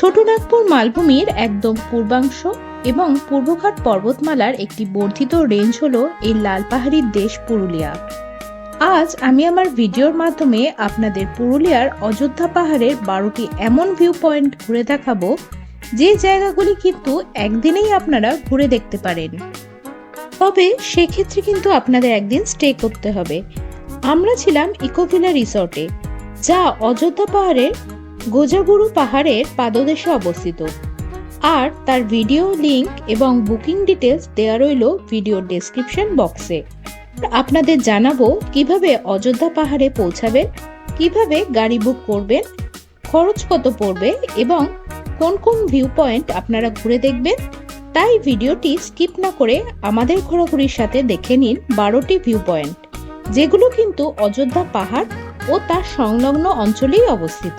ছোটনাগপুর মালভূমির একদম পূর্বাংশ এবং পূর্বঘাট পর্বতমালার একটি বর্ধিত রেঞ্জ হল এই লাল পাহাড়ির দেশ পুরুলিয়া। আজ আমি আমার ভিডিওর মাধ্যমে আপনাদের পুরুলিয়ার অযোধ্যা পাহাড়ের বারোটি এমন ভিউ পয়েন্ট ঘুরে দেখাবো, যে জায়গাগুলি কিন্তু একদিনেই আপনারা ঘুরে দেখতে পারেন। তবে সেক্ষেত্রে কিন্তু আপনাদের একদিন স্টে করতে হবে। আমরা ছিলাম ইকোভিলা রিসর্টে যা অযোধ্যা পাহাড়ের গোজাগুরু পাহাড়ের পাদদেশে অবস্থিত। আর তার ভিডিও লিংক এবং বুকিং ডিটেলস দেওয়া রইল ভিডিও ডেসক্রিপশন বক্সে। আপনাদের জানাব কীভাবে অযোধ্যা পাহাড়ে পৌঁছাবেন, কীভাবে গাড়ি বুক করবেন, খরচ কত পড়বে এবং কোন কোন ভিউ পয়েন্ট আপনারা ঘুরে দেখবেন, তাই ভিডিওটি স্কিপ না করে আমাদের ঘোরাঘুরির সাথে দেখে নিন বারোটি ভিউ পয়েন্ট যেগুলো কিন্তু অযোধ্যা পাহাড় ও তার সংলগ্ন অঞ্চলেই অবস্থিত।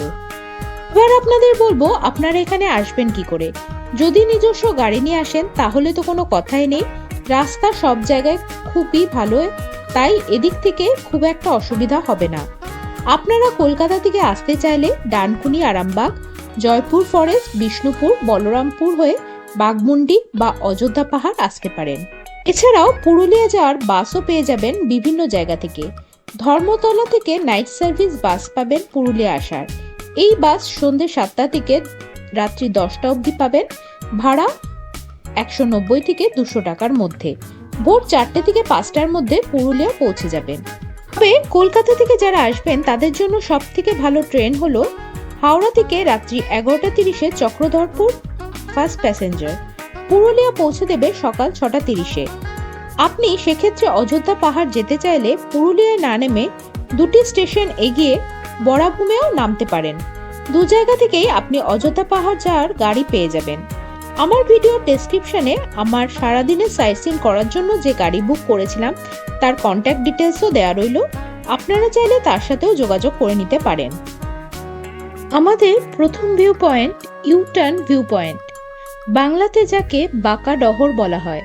এবার আপনাদের বলব, আপনারা এখানে আসবেন কি করে? যদি নিজস্ব গাড়ি নিয়ে আসেন, তাহলে তো কোনো কথাই নেই। রাস্তা সব জায়গায় খুবই ভালো, তাই এদিক থেকে খুব একটা অসুবিধা হবে না। আপনারা কলকাতা থেকে আসতে চাইলে ডানকুনি, আরামবাগ, জয়পুর ফরেস্ট বিষ্ণুপুর, বলরামপুর হয়ে বাগমুন্ডি বা অযোধ্যা পাহাড় আসতে পারেন। এছাড়াও পুরুলিয়া যাওয়ার বাসও পেয়ে যাবেন বিভিন্ন জায়গা থেকে। ধর্মতলা থেকে নাইট সার্ভিস বাস পাবেন পুরুলিয়া আসার। এই বাস সন্ধ্যে সাতটা থেকে রাত্রি দশটা অবধি পাবেন, ভাড়া একশো নব্বই থেকে দুশো টাকার মধ্যে। ভোর চারটে থেকে পাঁচটার মধ্যে পুরুলিয়া পৌঁছে যাবেন। তবে কলকাতা থেকে যারা আসবেন, তাদের জন্য সব থেকে ভালো ট্রেন হলো হাওড়া থেকে রাত্রি এগারোটা তিরিশে চক্রধরপুর ফার্স্ট প্যাসেঞ্জার। পুরুলিয়া পৌঁছে দেবে সকাল ছটা তিরিশে। আপনি সেক্ষেত্রে অযোধ্যা পাহাড় যেতে চাইলে পুরুলিয়ায় না নেমে দুটি স্টেশন এগিয়ে বরাভূমেও নামতে পারেন। দু জায়গা থেকেই আপনি অযোধ্যা পাহাড় যাওয়ার গাড়ি পেয়ে যাবেন। আমার ভিডিও ডেসক্রিপশনে আমার সারাদিনের সাইট করার জন্য যে গাড়ি বুক করেছিলাম, তার কন্ট্যাক্ট ডিটেলসও দেওয়া রইল। আপনারা চাইলে তার সাথেও যোগাযোগ করে নিতে পারেন। আমাদের প্রথম view point U turn view point বাংলাতে যাকে বাঁকা ডহর বলা হয়।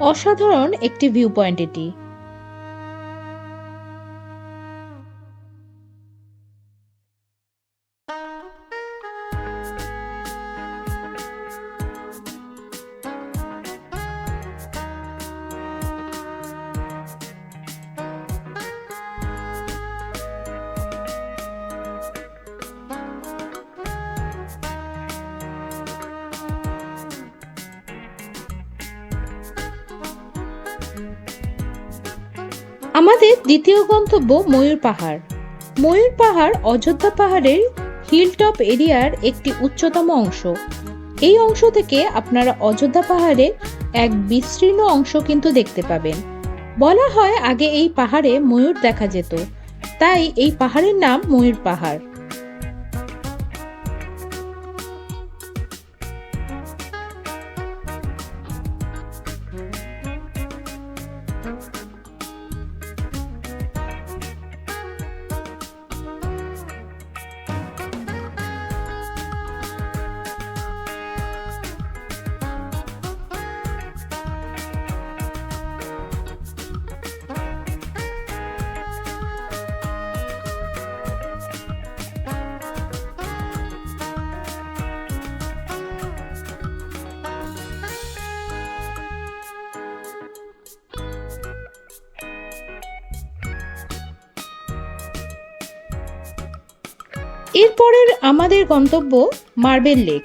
অসাধারণ একটি ভিউ পয়েন্ট এটি। আমাদের দ্বিতীয় গন্তব্য ময়ূর পাহাড়। ময়ূর পাহাড় অযোধ্যা পাহাড়ের হিলটপ এরিয়ার একটি উচ্চতম অংশ। এই অংশ থেকে আপনারা অযোধ্যা পাহাড়ের এক বিস্তীর্ণ অংশ কিন্তু দেখতে পাবেন। বলা হয় আগে এই পাহাড়ে ময়ূর দেখা যেত। তাই এই পাহাড়ের নাম ময়ূর পাহাড়। এরপরের আমাদের গন্তব্য মার্বেল লেক।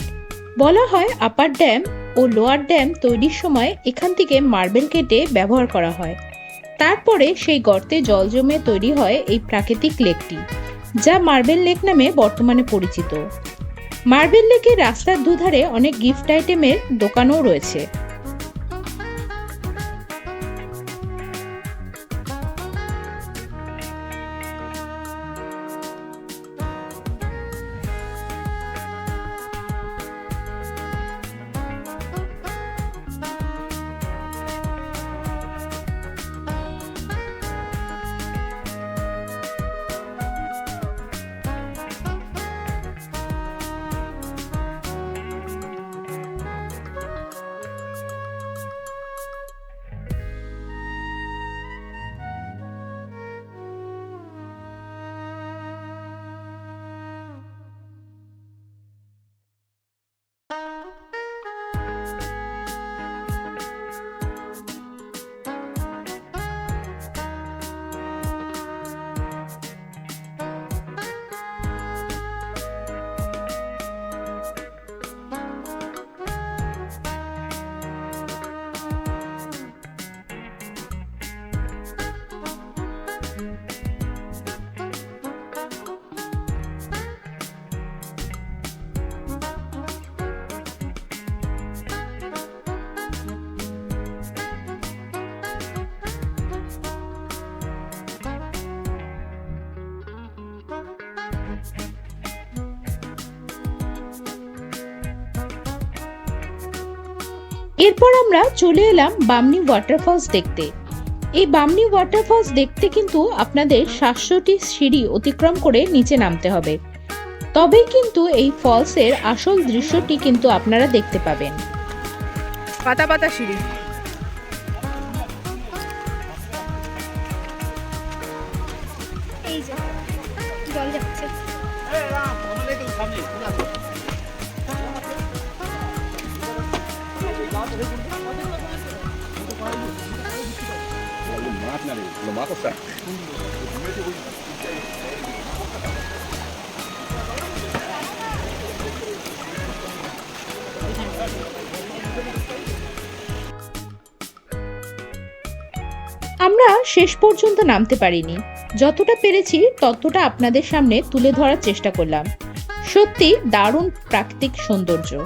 বলা হয় আপার ড্যাম ও লোয়ার ড্যাম তৈরির সময় এখান থেকে মার্বেল কেটে ব্যবহার করা হয়। তারপরে সেই গর্তে জল জমে তৈরি হয় এই প্রাকৃতিক লেকটি, যা মার্বেল লেক নামে বর্তমানে পরিচিত। মার্বেল লেকের রাস্তার দুধারে অনেক গিফট আইটেমের দোকানও রয়েছে। এরপর আমরা চলে এলাম বামনি ওয়াটারফলস দেখতে। এই বামনি ওয়াটারফলস দেখতে কিন্তু আপনাদের সাতশোটি সিঁড়ি অতিক্রম করে নিচে নামতে হবে। তবেই কিন্তু এই ফলসের আসল দৃশ্যটি কিন্তু আপনারা দেখতে পাবেন। পাতা পাতা সিঁড়ি। জল যাচ্ছে। Lo. আমরা শেষ পর্যন্ত নামতে পারিনি। যতটা পেরেছি, ততটা আপনাদের সামনে তুলে ধরার চেষ্টা করলাম। সত্যি দারুণ প্রাকৃতিক সৌন্দর্য।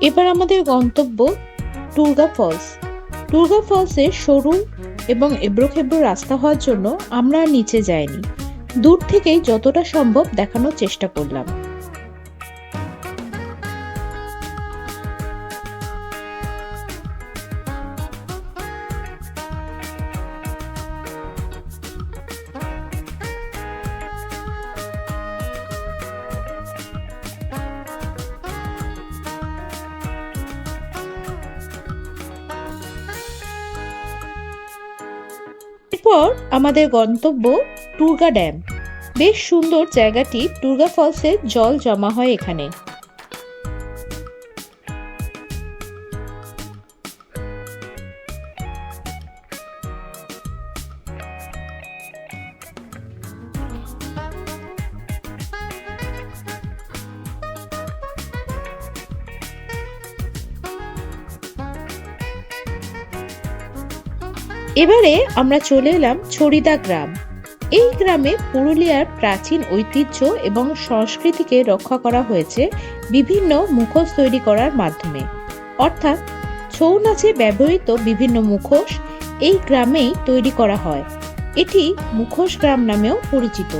এবার আমাদের গন্তব্য টুরগা ফলস। টুরগা ফলসের সরু এবং এবড়োখেবড়ো রাস্তা হওয়ার জন্য আমরা নিচে যাইনি। দূর থেকেই যতটা সম্ভব দেখানোর চেষ্টা করলাম। এরপর আমাদের গন্তব্য টুর্গা ড্যাম। বেশ সুন্দর জায়গাটি টুর্গা ফলসে জল জমা হয় এখানে। এবারে আমরা চলে এলাম ছড়িদা গ্রাম। এই গ্রামে পুরুলিয়ার প্রাচীন ঐতিহ্য এবং সংস্কৃতিকে রক্ষা করা হয়েছে বিভিন্ন মুখোশ তৈরি করার মাধ্যমে। অর্থাৎ ছৌ নাচে ব্যবহৃত বিভিন্ন মুখোশ এই গ্রামেই তৈরি করা হয়। এটি মুখোশ গ্রাম নামেও পরিচিত।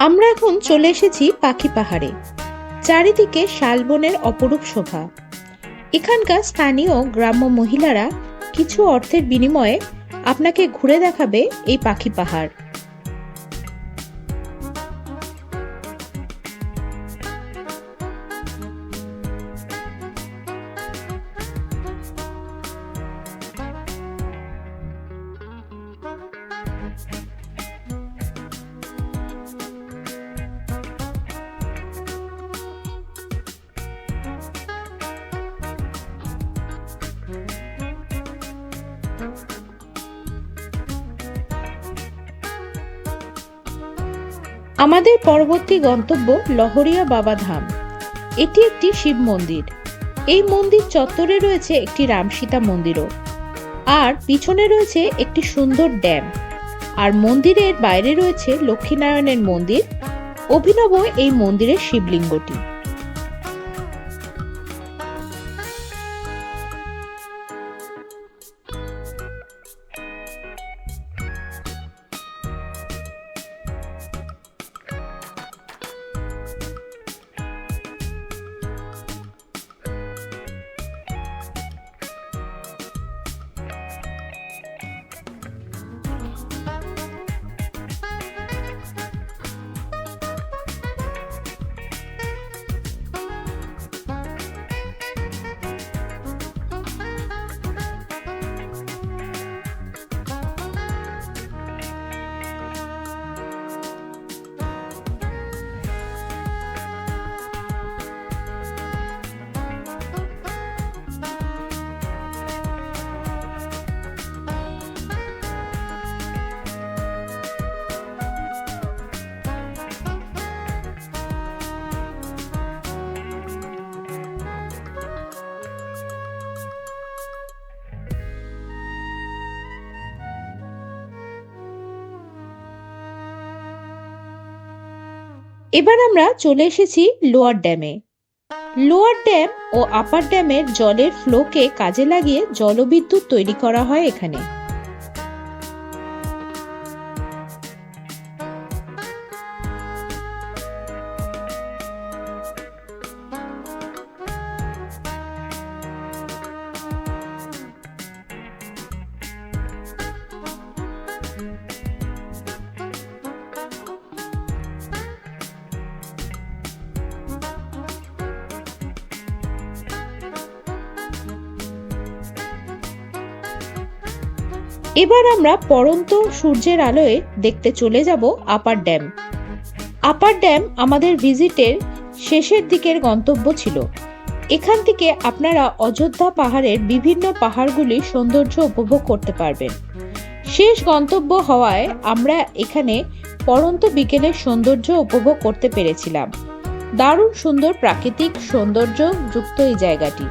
আমরা এখন চলে এসেছি পাখি পাহাড়ে। চারিদিকে শালবনের অপরূপ শোভা। এখানকার স্থানীয় গ্রাম্য মহিলারা কিছু অর্থের বিনিময়ে আপনাকে ঘুরে দেখাবে এই পাখি পাহাড়। আমাদের পরবর্তী গন্তব্য লহরিয়া বাবা ধাম। এটি একটি শিব মন্দির। এই মন্দির চত্বরে রয়েছে একটি রামসীতা মন্দিরও। আর পিছনে রয়েছে একটি সুন্দর ড্যাম। আর মন্দিরের বাইরে রয়েছে লক্ষ্মীনারায়ণের মন্দির। অভিনব এই মন্দিরের শিবলিঙ্গটি। এবার আমরা চলে এসেছি লোয়ার ড্যামে। লোয়ার ড্যাম ও আপার ড্যামের জলের ফ্লোকে কাজে লাগিয়ে জলবিদ্যুৎ তৈরি করা হয় এখানে। এবার আমরা পরন্ত সূর্যের আলোয় দেখতে চলে যাব আপার ড্যাম। আপার ড্যাম আমাদের ভিজিটের শেষের দিকের গন্তব্য ছিল। এখান থেকে আপনারা অযোধ্যা পাহাড়ের বিভিন্ন পাহাড়গুলির সৌন্দর্য উপভোগ করতে পারবেন। শেষ গন্তব্য হওয়ায় আমরা এখানে পরন্ত বিকেলের সৌন্দর্য উপভোগ করতে পেরেছিলাম। দারুণ সুন্দর প্রাকৃতিক সৌন্দর্য যুক্ত এই জায়গাটি।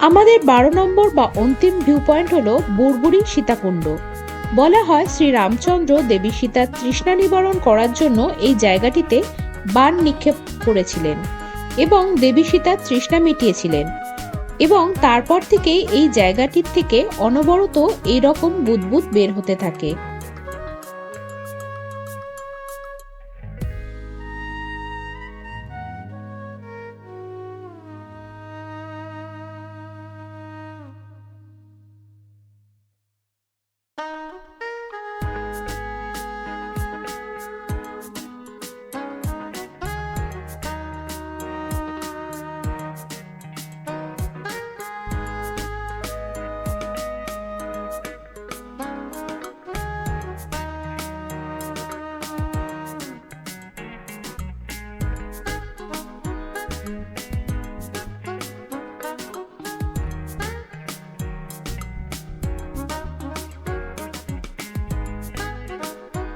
আমাদের বারো নম্বর বা অন্তিম ভিউ পয়েন্ট হলো বুড়বুড়ি সীতাকুণ্ড। বলা হয় শ্রী রামচন্দ্র দেবী সীতার তৃষ্ণা নিবারণ করার জন্য এই জায়গাটিতে বান নিক্ষেপ করেছিলেন এবং দেবী সীতার তৃষ্ণা মিটিয়েছিলেন এবং তারপর থেকেই এই জায়গাটির থেকে অনবরত এই রকম বুদবুদ বের হতে থাকে।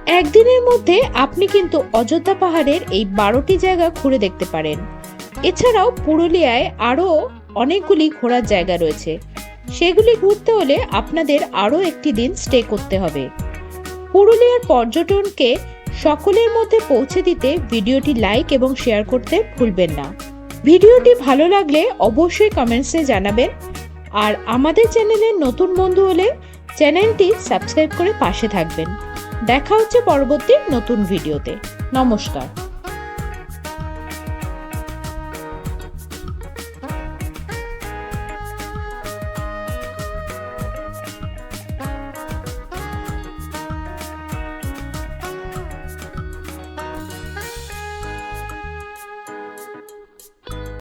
একদিনের মধ্যে আপনি কিন্তু অযোধ্যা পাহাড়ের এই বারোটি জায়গা ঘুরে দেখতে পারেন। এছাড়াও পুরুলিয়ায় আরও অনেকগুলি ঘোরার জায়গা রয়েছে। সেগুলি ঘুরতে হলে আপনাদের আরও একটি দিন স্টে করতে হবে। পুরুলিয়ার পর্যটনকে সকলের মধ্যে পৌঁছে দিতে ভিডিওটি লাইক এবং শেয়ার করতে ভুলবেন না। ভিডিওটি ভালো লাগলে অবশ্যই কমেন্টসে জানাবেন। আর আমাদের চ্যানেলের নতুন বন্ধু হলে চ্যানেলটি সাবস্ক্রাইব করে পাশে থাকবেন। দেখা হচ্ছে পরবর্তী নতুন ভিডিওতে। নমস্কার।